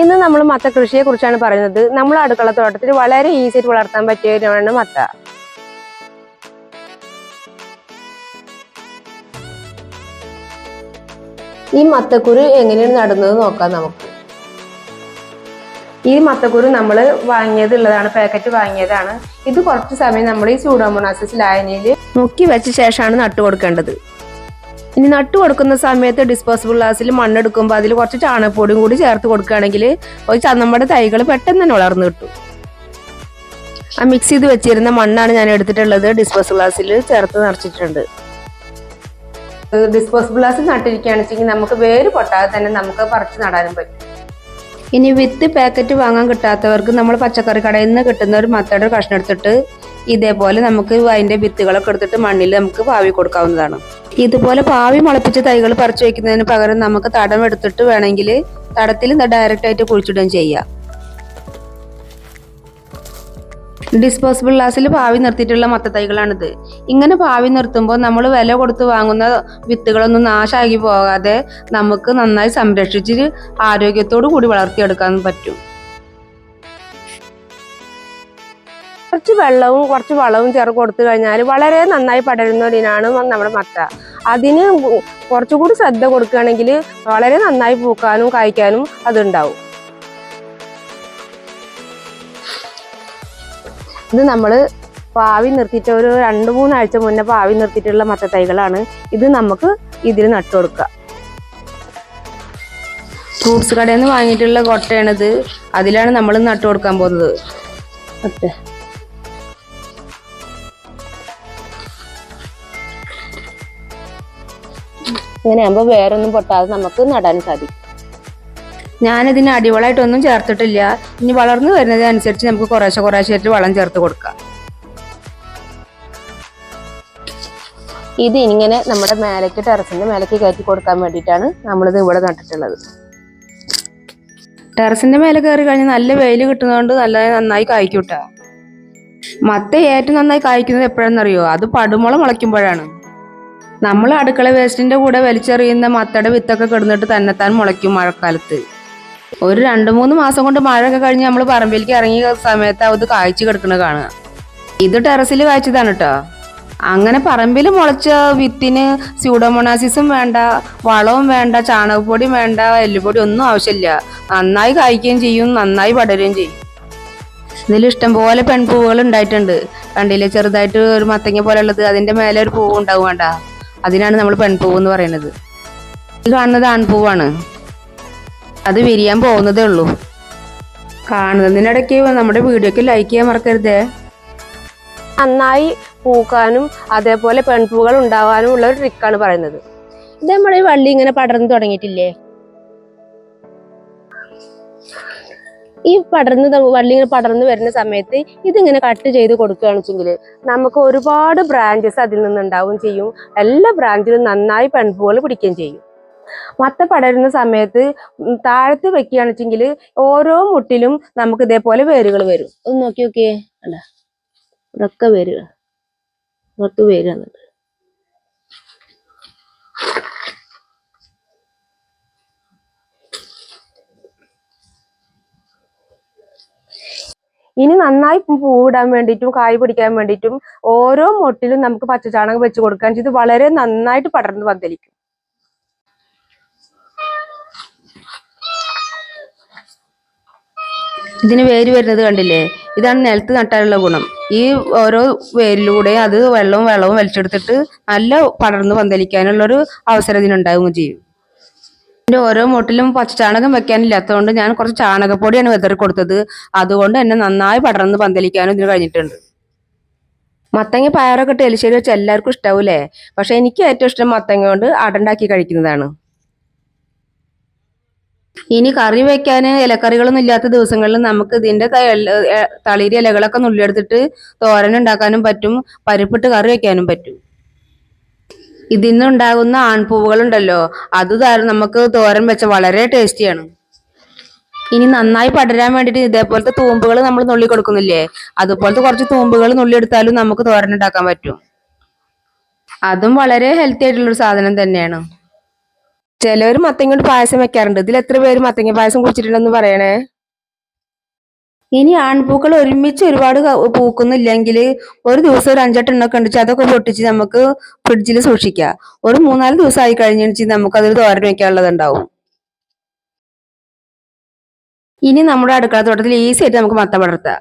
ഇന്ന് നമ്മൾ മത്ത കൃഷിയെ കുറിച്ചാണ് പറയുന്നത്. നമ്മൾ അടുക്കള തോട്ടത്തിൽ വളരെ ഈസി ആയിട്ട് വളർത്താൻ പറ്റിയ മത്ത. ഈ മത്തക്കുരു എങ്ങനെയാണ് നടുന്നത് നോക്കാം നമുക്ക്. ഈ മത്തക്കുരു നമ്മൾ വാങ്ങിയത് ഉള്ളതാണ് പാക്കറ്റ് വാങ്ങിയതാണ്. ഇത് കുറച്ച് സമയം നമ്മൾ ഈ സൂഡോമോണാസിസ് ലായനിയിൽ മുക്കി വെച്ച ശേഷമാണ് നട്ടു കൊടുക്കേണ്ടത് ഇനി നട്ടു കൊടുക്കുന്ന സമയത്ത് ഡിസ്പോസിബിൾ ഗ്ലാസ്സിൽ മണ്ണെടുക്കുമ്പോൾ അതിൽ കുറച്ച് ചാണകപ്പൊടിയും കൂടി ചേർത്ത് കൊടുക്കുകയാണെങ്കിൽ ഒരു നമ്മുടെ തൈകൾ പെട്ടെന്ന് തന്നെ വളർന്നു കിട്ടും. ആ മിക്സ് ചെയ്ത് വെച്ചിരുന്ന മണ്ണാണ് ഞാൻ എടുത്തിട്ടുള്ളത്. ഡിസ്പോസിബിൾ ഗ്ലാസ്സിൽ ചേർത്ത് നിറച്ചിട്ടുണ്ട്. ഡിസ്പോസിബിൾ ഗ്ലാസ് നട്ടിരിക്കുകയാണെന്ന് വെച്ചെങ്കിൽ നമുക്ക് വേര് പൊട്ടാതെ തന്നെ നമുക്ക് പറിച്ച് നടാനും പറ്റും. ഇനി വിത്ത് പാക്കറ്റ് വാങ്ങാൻ കിട്ടാത്തവർക്ക് നമ്മൾ പച്ചക്കറി കടയിൽ നിന്ന് കിട്ടുന്ന ഒരു മത്തയുടെ കഷ്ണം എടുത്തിട്ട് ഇതേപോലെ നമുക്ക് അതിന്റെ വിത്തുകളൊക്കെ എടുത്തിട്ട് മണ്ണിൽ നമുക്ക് പാവി കൊടുക്കാവുന്നതാണ്. ഇതുപോലെ പാവി മുളപ്പിച്ച തൈകൾ പറിച്ചു വെക്കുന്നതിന് പകരം നമുക്ക് തടം എടുത്തിട്ട് വേണമെങ്കിൽ തടത്തിൽ ഡയറക്റ്റ് ആയിട്ട് കുഴിച്ചിടുകയും ചെയ്യാം. ഡിസ്പോസിബിൾ ഗ്ലാസ്സിൽ പാവി നിർത്തിയിട്ടുള്ള മത്ത തൈകളാണിത്. ഇങ്ങനെ പാവി നിർത്തുമ്പോൾ നമ്മൾ വില കൊടുത്ത് വാങ്ങുന്ന വിത്തുകളൊന്നും നാശമാക്കി പോകാതെ നമുക്ക് നന്നായി സംരക്ഷിച്ച് ആരോഗ്യത്തോടു കൂടി വളർത്തിയെടുക്കാൻ പറ്റും. കുറച്ച് വെള്ളവും കുറച്ച് വളവും ചേർത്ത് കൊടുത്തു കഴിഞ്ഞാൽ വളരെ നന്നായി പടരുന്ന ഒരിനാണ് നമ്മുടെ മത്ത. അതിന് കുറച്ചുകൂടി ശ്രദ്ധ കൊടുക്കുകയാണെങ്കിൽ വളരെ നന്നായി പൂക്കാനും കായ്ക്കാനും അതുണ്ടാവും. ഇത് നമ്മൾ പാവി നിർത്തിയിട്ട് ഒരു രണ്ട് മൂന്നാഴ്ച മുന്നേ പാവി നിർത്തിയിട്ടുള്ള മത്ത തൈകളാണ്. ഇത് നമുക്ക് ഇതിൽ നട്ടു കൊടുക്കുക. ഫ്രൂട്ട്സ് കടയിൽ നിന്ന് വാങ്ങിയിട്ടുള്ള കൊട്ടയാണിത്. അതിലാണ് നമ്മൾ നട്ടു കൊടുക്കാൻ പോകുന്നത്. ഒറ്റ ഇങ്ങനെ ആകുമ്പോൾ വേറൊന്നും പൊട്ടാതെ നമുക്ക് നടാൻ സാധിക്കും. ഞാനിതിന് അടിവളമായിട്ടൊന്നും ചേർത്തിട്ടില്ല. ഇനി വളർന്നു വരുന്നതിനനുസരിച്ച് നമുക്ക് കുറേശ്ശെ കുറേശ്ശായിട്ട് വളം ചേർത്ത് കൊടുക്കാം. ഇത് ഇങ്ങനെ നമ്മുടെ മേലേക്ക് ടെറസിന്റെ മേലേക്ക് കയറ്റി കൊടുക്കാൻ വേണ്ടിയിട്ടാണ് നമ്മളിത് ഇവിടെ നട്ടിട്ടുള്ളത്. ടെറസിന്റെ മേലെ കയറി കഴിഞ്ഞാൽ നല്ല വെയിൽ കിട്ടുന്നതുകൊണ്ട് നല്ല നന്നായി കായ്ക്കൂട്ടാ കേട്ടോ മത്ത ഏറ്റവും നന്നായി കായ്ക്കുന്നത് എപ്പോഴാണെന്നറിയോ? അത് പടുമുള മുളയ്ക്കുമ്പോഴാണ്. നമ്മൾ അടുക്കള വേസ്റ്റിന്റെ കൂടെ വലിച്ചെറിയുന്ന മത്തയുടെ വിത്തൊക്കെ കിടന്നിട്ട് തന്നെത്താൻ മുളയ്ക്കും മഴക്കാലത്ത്. ഒരു രണ്ട് മൂന്ന് മാസം കൊണ്ട് മഴയൊക്കെ കഴിഞ്ഞ് നമ്മൾ പറമ്പിലേക്ക് ഇറങ്ങിയ സമയത്ത് അത് കായ്ച്ചു കിടക്കുന്നത് കാണുക. ഇത് ടെറസിൽ കായ്ച്ചതാണ് കേട്ടോ അങ്ങനെ പറമ്പിൽ മുളച്ച വിത്തിന് സ്യൂഡോമോണാസിസും വേണ്ട വളവും വേണ്ട ചാണകപ്പൊടിയും വേണ്ട എല്ലുപൊടി ഒന്നും ആവശ്യമില്ല. നന്നായി കായ്ക്കുകയും ചെയ്യും നന്നായി പടരുകയും ചെയ്യും. ഇതിൽ ഇഷ്ടംപോലെ പെൺപൂവുകൾ ഉണ്ടായിട്ടുണ്ട്. കണ്ടില്ലേ? ചെറുതായിട്ട് ഒരു മത്തങ്ങ പോലെ ഉള്ളത്. അതിന്റെ മേലെ ഒരു പൂവ് ഉണ്ടാവും വേണ്ട അതിനാണ് നമ്മൾ പെൺപൂവ് എന്ന് പറയുന്നത്. ഇത് കാണുന്നത് ആൺപൂവാണ്. അത് വിരിയാൻ പോകുന്നതേ ഉള്ളൂ. കാണുന്നതിനിടയ്ക്ക് നമ്മുടെ വീഡിയോക്ക് ലൈക്ക് ചെയ്യാൻ മറക്കരുതേ. നന്നായി പൂക്കാനും അതേപോലെ പെൺപൂകൾ ഉണ്ടാവാനും ഉള്ള ഒരു ട്രിക്കാണ് പറയുന്നത്. ഇത് നമ്മുടെ വള്ളി ഇങ്ങനെ പടർന്നു തുടങ്ങിയിട്ടില്ലേ? ഈ പടർന്ന് വള്ളി ഇങ്ങനെ പടർന്നു വരുന്ന സമയത്ത് ഇതിങ്ങനെ കട്ട് ചെയ്ത് കൊടുക്കുകയാണെന്നുവെച്ചെങ്കിൽ നമുക്ക് ഒരുപാട് ബ്രാഞ്ചസ് അതിൽ നിന്നുണ്ടാവുകയും ചെയ്യും. എല്ലാ ബ്രാഞ്ചിലും നന്നായി പെൺപൂകൾ പിടിക്കുകയും ചെയ്യും. മത്ത പടരുന്ന സമയത്ത് താഴത്ത് വെക്കുകയാണെന്നുവെച്ചെങ്കിൽ ഓരോ മുട്ടിലും നമുക്ക് ഇതേപോലെ വേരുകൾ വരും. ഒന്ന് നോക്കി നോക്കിയേ. അല്ല ഇതൊക്കെ വേരുകൾ പുറത്ത് വേര് ഇനി നന്നായി പൂവിടാൻ വേണ്ടിയിട്ടും കായ് പിടിക്കാൻ വേണ്ടിയിട്ടും ഓരോ മൊട്ടിലും നമുക്ക് പച്ചച്ചാണകം വെച്ച് കൊടുക്കാൻ ഇത് വളരെ നന്നായിട്ട് പടർന്നു പന്തലിക്കും. ഇതിന് വേര് വരുന്നത് കണ്ടില്ലേ? ഇതാണ് നിലത്ത് നട്ടാലുള്ള ഗുണം. ഈ ഓരോ വേരിലൂടെ അത് വെള്ളവും വെള്ളവും വലിച്ചെടുത്തിട്ട് നല്ല പടർന്ന് പന്തലിക്കാനുള്ളൊരു അവസരം ഇതിനുണ്ടാവുകയും ചെയ്യും. ഇതിന്റെ ഓരോ മുട്ടിലും പച്ചചാണകം വെക്കാനില്ലാത്തതുകൊണ്ട് ഞാൻ കുറച്ച് ചാണകപ്പൊടിയാണ് വെതറി കൊടുത്തത്. അതുകൊണ്ട് എന്നെ നന്നായി പടർന്ന് പന്തലിക്കാനും ഇതിന് കഴിഞ്ഞിട്ടുണ്ട്. മത്തങ്ങ പയറൊക്കെ ഇട്ട് എലിശ്ശേരി വെച്ച് എല്ലാവർക്കും ഇഷ്ടാവൂലേ പക്ഷെ എനിക്ക് ഏറ്റവും ഇഷ്ടം മത്തങ്ങ കൊണ്ട് അടണ്ടാക്കി കഴിക്കുന്നതാണ്. ഇനി കറി വെക്കാൻ ഇലക്കറികളൊന്നും ഇല്ലാത്ത ദിവസങ്ങളിൽ നമുക്ക് ഇതിന്റെ തളിരി ഇലകളൊക്കെ നുള്ളിയെടുത്തിട്ട് തോരൻ ഉണ്ടാക്കാനും പറ്റും പരിപ്പിട്ട് കറി വെക്കാനും പറ്റും. ഇതിൽ നിന്നുണ്ടാകുന്ന ആൺപൂവുകളുണ്ടല്ലോ. അത് നമുക്ക് തോരൻ വെച്ച വളരെ ടേസ്റ്റിയാണ്. ഇനി നന്നായി പടരാൻ വേണ്ടിയിട്ട് ഇതേപോലത്തെ തൂമ്പുകൾ നമ്മൾ നുള്ളി കൊടുക്കുന്നില്ലേ? അതുപോലത്തെ കുറച്ച് തൂമ്പുകൾ നുള്ളി എടുത്താലും നമുക്ക് തോരൻ ഉണ്ടാക്കാൻ പറ്റും. അതും വളരെ ഹെൽത്തി ആയിട്ടുള്ള ഒരു സാധനം തന്നെയാണ്. ചിലവർ മത്തങ്ങ കൊണ്ട് പായസം വെക്കാറുണ്ട്. ഇതിൽ എത്ര പേര് മത്തങ്ങ പായസം കുടിച്ചിട്ടുണ്ടെന്ന് പറയണേ? ഇനി ആൺപൂക്കൾ ഒരുമിച്ച് ഒരുപാട് പൂക്കുന്നില്ലെങ്കിൽ ഒരു ദിവസം ഒരു അഞ്ചെട്ടെണ്ണൊക്കെ ഉണ്ട്. അതൊക്കെ പൊട്ടിച്ച് നമുക്ക് ഫ്രിഡ്ജിൽ സൂക്ഷിക്കാം. ഒരു മൂന്നാൽ ദിവസം ആയി കഴിഞ്ഞിട്ട് നമുക്ക് അതൊരു തോരൻ വെക്കാനുള്ളത് ഉണ്ടാവും. ഇനി നമ്മുടെ അടുക്കള തോട്ടത്തിൽ ഈസി ആയിട്ട് നമുക്ക് മത്തം വളർത്താം